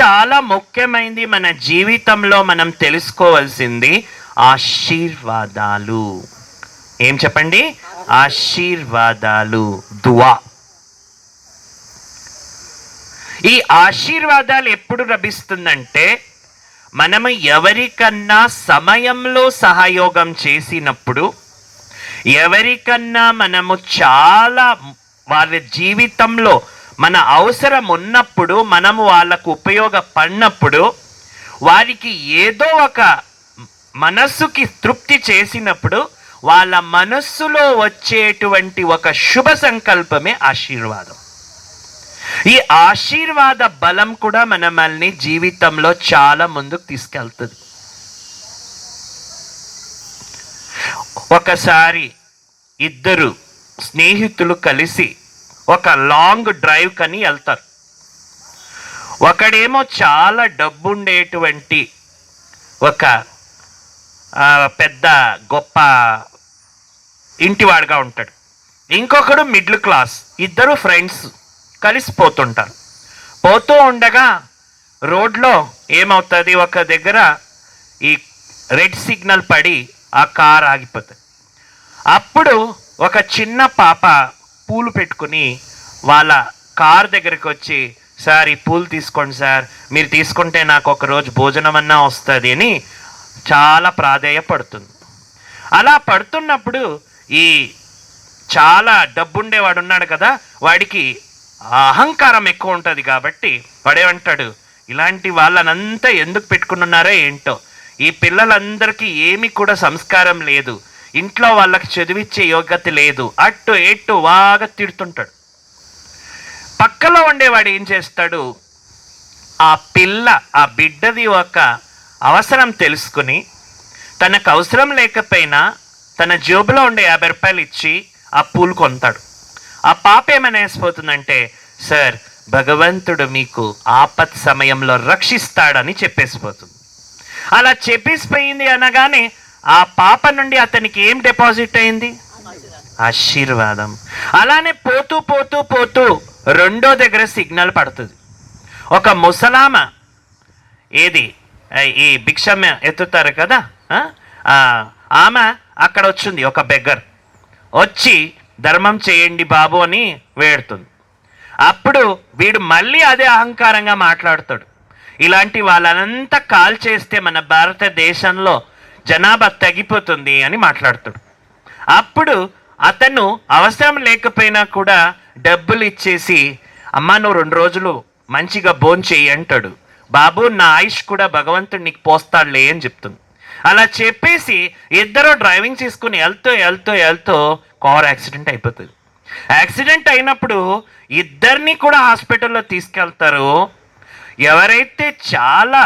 చాలా ముఖ్యమైనది మన జీవితంలో మనం తెలుసుకోవాల్సింది ఆశీర్వాదాలు. ఏం చెప్పండి? ఆశీర్వాదాలు. దువా. ఈ ఆశీర్వాదాలు ఎప్పుడు లభిస్తుందంటే మనము ఎవరికన్నా సమయంలో సహయోగం చేసినప్పుడు ఎవరికన్నా మనము చాలా వారి జీవితంలో మన అవసరం ఉన్నప్పుడు మనము వాళ్ళకు ఉపయోగపడినప్పుడు వారికి ఏదో ఒక మనస్సుకి తృప్తి చేసినప్పుడు వాళ్ళ మనస్సులో వచ్చేటువంటి ఒక శుభ సంకల్పమే ఆశీర్వాదం. ఈ ఆశీర్వాద బలం కూడా మనమల్ని జీవితంలో చాలా ముందుకు తీసుకెళ్తుంది. ఒకసారి ఇద్దరు స్నేహితులు కలిసి ఒక లాంగ్ డ్రైవ్ కని వెళ్తారు. ఒకడేమో చాలా డబ్బుండేటువంటి ఒక పెద్ద గొప్ప ఇంటివాడుగా ఉంటాడు. ఇంకొకడు మిడిల్ క్లాస్ ఇద్దరు ఫ్రెండ్స్ కలిసిపోతుంటారు పోతూ ఉండగా రోడ్లో ఏమవుతుంది? ఒక దగ్గర ఈ రెడ్ సిగ్నల్ పడి ఆ కార్ ఆగిపోతుంది. అప్పుడు ఒక చిన్న పాప పూలు పెట్టుకుని వాళ్ళ కార్ దగ్గరికి వచ్చి సార్ ఈ పూలు తీసుకోండి సార్. మీరు తీసుకుంటే నాకు ఒక రోజు భోజనం అన్నా వస్తుంది అని చాలా ప్రాధేయపడుతుంది. అలా పడుతున్నప్పుడు ఈ చాలా డబ్బుండేవాడు ఉన్నాడు కదా వాడికి అహంకారం ఎక్కువ ఉంటుంది కాబట్టి వాడేమంటాడు ఇలాంటి వాళ్ళనంతా ఎందుకు పెట్టుకున్నారో ఏంటో? ఈ పిల్లలందరికీ ఏమి కూడా సంస్కారం లేదు. ఇంట్లో వాళ్ళకి చదివిచ్చే యోగ్యత లేదు. అట్టు ఎట్టు బాగా తిడుతుంటాడు. పక్కలో ఉండేవాడు ఏం చేస్తాడు? ఆ పిల్ల ఆ బిడ్డది ఒక అవసరం తెలుసుకుని తనకు అవసరం లేకపోయినా తన జేబులో ఉండే యాభై రూపాయలు ఇచ్చి ఆ పూలు కొంటాడు ఆ పాప ఏమనేసిపోతుందంటే సార్ భగవంతుడు మీకు ఆపత్ సమయంలో రక్షిస్తాడని చెప్పేసిపోతుంది. అలా చెప్పేసిపోయింది అనగానే ఆ పాప నుండి అతనికి ఏం డిపాజిట్ అయింది? ఆశీర్వాదం. అలానే పోతూ పోతూ పోతూ రెండో దగ్గర సిగ్నల్ పడుతుంది. ఒక ముసలామ ఏది? ఈ భిక్షమ్మ ఎత్తుతారు కదా? ఆమె అక్కడ వచ్చింది ఒక బెగ్గర్ వచ్చి ధర్మం చేయండి బాబు అని వేడుతుంది. అప్పుడు వీడు మళ్ళీ అదే అహంకారంగా మాట్లాడతాడు. ఇలాంటి వాళ్ళనంతా కాల్ చేస్తే మన భారతదేశంలో జనాభా తగ్గిపోతుంది అని మాట్లాడతాడు అప్పుడు అతను అవసరం లేకపోయినా కూడా డబ్బులు ఇచ్చేసి అమ్మ నువ్వు రెండు రోజులు మంచిగా భోంచేయి అంటాడు. బాబు నా ఆయుష్ కూడా భగవంతుడు నీకు పోస్తాడులే అని చెప్తుంది. అలా చెప్పేసి ఇద్దరు డ్రైవింగ్ చేసుకుని వెళ్తూ వెళ్తూ వెళ్తూ కార్ యాక్సిడెంట్ అయిపోతుంది. యాక్సిడెంట్ అయినప్పుడు ఇద్దరిని కూడా హాస్పిటల్లో తీసుకెళ్తారు. ఎవరైతే చాలా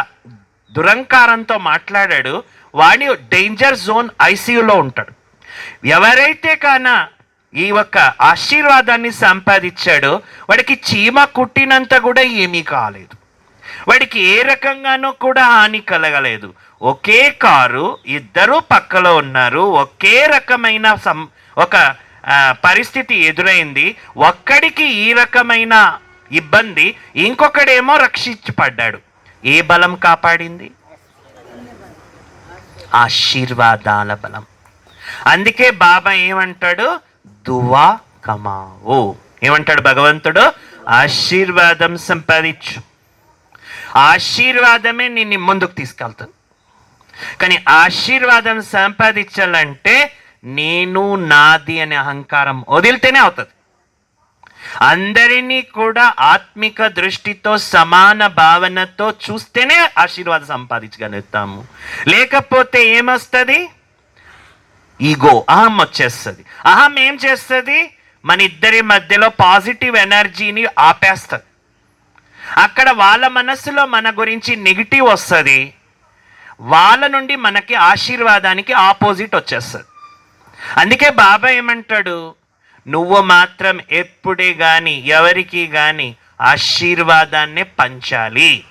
దురంకారంతో మాట్లాడాడు వాడి డేంజర్ జోన్ ఐసీయూలో ఉంటాడు. ఎవరైతే కాన ఈ ఒక్క ఆశీర్వాదాన్ని సంపాదించాడో వాడికి చీమ కుట్టినంత కూడా ఏమీ కాలేదు. వాడికి ఏ రకంగానూ కూడా హాని కలగలేదు. ఒకే కారు ఇద్దరు పక్కలో ఉన్నారు. ఒకే రకమైన సం ఒక పరిస్థితి ఎదురైంది. ఒక్కడికి ఈ రకమైన ఇబ్బంది ఇంకొకడేమో రక్షించబడ్డాడు. ఏ బలం కాపాడింది? ఆశీర్వాదాల బలం అందుకే బాబా ఏమంటాడు? దువా కమావు. ఏమంటాడు భగవంతుడు? ఆశీర్వాదం సంపాదించు. ఆశీర్వాదమే నిన్ను ముందుకు తీసుకెళ్తుంది. కానీ ఆశీర్వాదం సంపాదించాలంటే నేను నాది అనే అహంకారం వదిలితేనే అవుతుంది. అందరినీ కూడా ఆత్మిక దృష్టితో సమాన భావనతో చూస్తేనే ఆశీర్వాదం సంపాదించగలుగుతాము. లేకపోతే ఏమొస్తుంది? ఈగో అహం వచ్చేస్తుంది. అహం ఏం చేస్తుంది? మన ఇద్దరి మధ్యలో పాజిటివ్ ఎనర్జీని ఆపేస్తుంది. అక్కడ వాళ్ళ మనస్సులో మన గురించి నెగిటివ్ వస్తుంది. వాళ్ళ నుండి మనకి ఆశీర్వాదానికి ఆపోజిట్ వచ్చేస్తుంది. అందుకే బాబా ఏమంటాడు? నువ్వు మాత్రం ఎప్పుడే గాని ఎవరికి గాని ఆశీర్వాదాన్ని పంచాలి.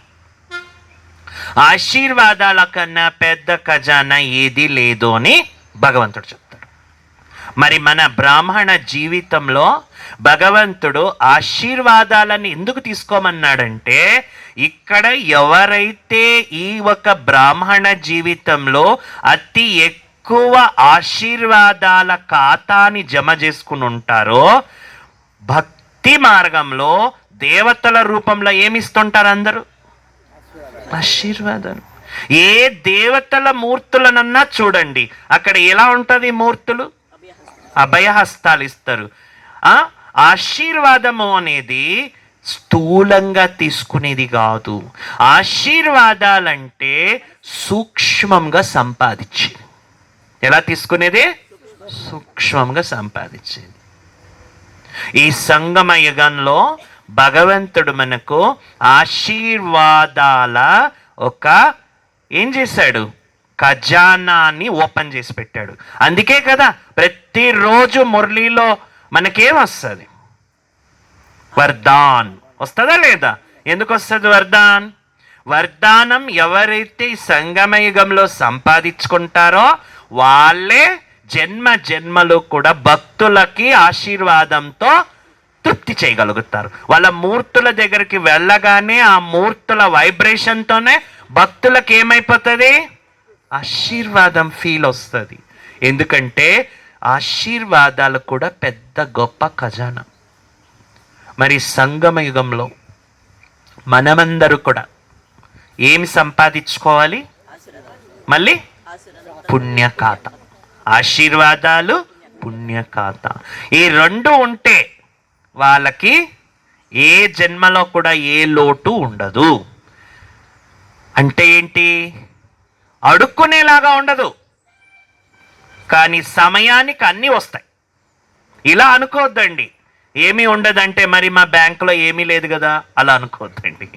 ఆశీర్వాదాల కన్నా పెద్ద ఖజానా ఏది లేదు అని భగవంతుడు చెప్తాడు. మరి మన బ్రాహ్మణ జీవితంలో భగవంతుడు ఆశీర్వాదాలను ఎందుకు తీసుకోమన్నాడంటే ఇక్కడ ఎవరైతే ఈ ఒక బ్రాహ్మణ జీవితంలో అతి ఎక్కువ ఎక్కువ ఆశీర్వాదాల ఖాతాని జమ చేసుకుని ఉంటారో భక్తి మార్గంలో దేవతల రూపంలో ఏమిస్తుంటారు అందరూ? ఆశీర్వాదం. ఏ దేవతల మూర్తులనన్నా చూడండి అక్కడ ఎలా ఉంటుంది మూర్తులు? అభయహస్తాలు ఇస్తారు. ఆశీర్వాదము అనేది స్థూలంగా తీసుకునేది కాదు. ఆశీర్వాదాలంటే సూక్ష్మంగా సంపాదించేది. ఎలా తీసుకునేది? సూక్ష్మంగా సంపాదించేది. ఈ సంగమ యుగంలో భగవంతుడు మనకు ఆశీర్వాదాల ఒక ఏం చేశాడు? ఖజానాన్ని ఓపెన్ చేసి పెట్టాడు. అందుకే కదా ప్రతిరోజు మురళీలో మనకేం వస్తుంది? వర్ధాన్ వస్తుందా లేదా? ఎందుకు వస్తుంది వర్ధాన్ వర్ధానం ఎవరైతే సంగమయుగంలో సంపాదించుకుంటారో వాళ్ళే జన్మ జన్మలు కూడా భక్తులకి ఆశీర్వాదంతో తృప్తి చేయగలుగుతారు. వాళ్ళ మూర్తుల దగ్గరికి వెళ్ళగానే ఆ మూర్తుల వైబ్రేషన్తోనే భక్తులకు ఏమైపోతుంది? ఆశీర్వాదం ఫీల్ వస్తుంది. ఎందుకంటే ఆశీర్వాదాలు కూడా పెద్ద గొప్ప ఖజానా. మరి సంగమ యుగంలో మనమందరూ కూడా ఏమి సంపాదించుకోవాలి? మళ్ళీ పుణ్యఖాత ఆశీర్వాదాలు పుణ్యఖాత ఈ రెండు ఉంటే వాళ్ళకి ఏ జన్మలో కూడా ఏ లోటు ఉండదు. అంటే ఏంటి? అడుక్కునేలాగా ఉండదు. కానీ సమయానికి అన్నీ వస్తాయి. ఇలా అనుకోవద్దండి ఏమీ ఉండదంటే మరి మా బ్యాంకులో ఏమీ లేదు కదా? అలా అనుకోవద్దండి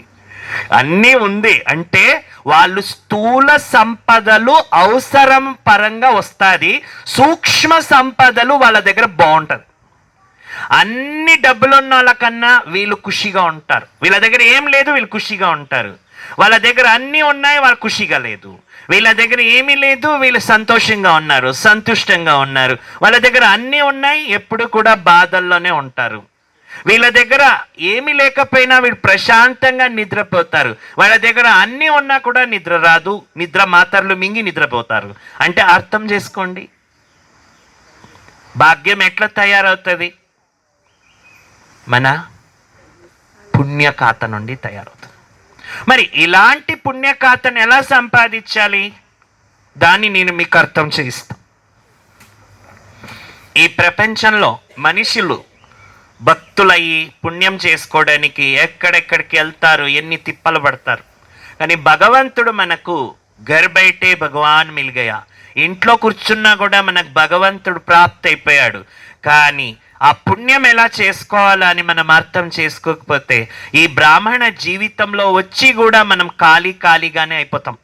అన్నీ ఉంది. అంటే వాళ్ళు స్థూల సంపదలు అవసరం పరంగా వస్తుంది. సూక్ష్మ సంపదలు వాళ్ళ దగ్గర బాగుంటుంది. అన్ని డబ్బులున్న వాళ్ళకన్నా వీళ్ళు ఖుషిగా ఉంటారు. వీళ్ళ దగ్గర ఏం లేదు వీళ్ళు ఖుషిగా ఉంటారు. వాళ్ళ దగ్గర అన్నీ ఉన్నాయి వాళ్ళు ఖుషిగా లేదు. వీళ్ళ దగ్గర ఏమీ లేదు వీళ్ళు సంతోషంగా ఉన్నారు సంతుష్టంగా ఉన్నారు. వాళ్ళ దగ్గర అన్నీ ఉన్నాయి ఎప్పుడు కూడా బాధల్లోనే ఉంటారు. వీళ్ళ దగ్గర ఏమి లేకపోయినా వీళ్ళు ప్రశాంతంగా నిద్రపోతారు. వాళ్ళ దగ్గర అన్నీ ఉన్నా కూడా నిద్ర రాదు. నిద్ర మాత్రలు మింగి నిద్రపోతారు. అంటే అర్థం చేసుకోండి. భాగ్యం ఎట్లా తయారవుతుంది? మన పుణ్యఖాత నుండి తయారవుతుంది. మరి ఇలాంటి పుణ్యఖాతను ఎలా సంపాదించాలి? దాన్ని నేను మీకు అర్థం చేయిస్తాను ఈ ప్రపంచంలో మనుషులు భక్తులయ్యి పుణ్యం చేసుకోవడానికి ఎక్కడెక్కడికి వెళ్తారు ఎన్ని తిప్పలు పడతారు. కానీ భగవంతుడు మనకు గర్బయటే భగవాన్ మిల్గయా. ఇంట్లో కూర్చున్నా కూడా మనకు భగవంతుడు ప్రాప్తి అయిపోయాడు కానీ ఆ పుణ్యం ఎలా చేసుకోవాలని మనం అర్థం చేసుకోకపోతే ఈ బ్రాహ్మణ జీవితంలో వచ్చి కూడా మనం ఖాళీ ఖాళీగానే అయిపోతాం.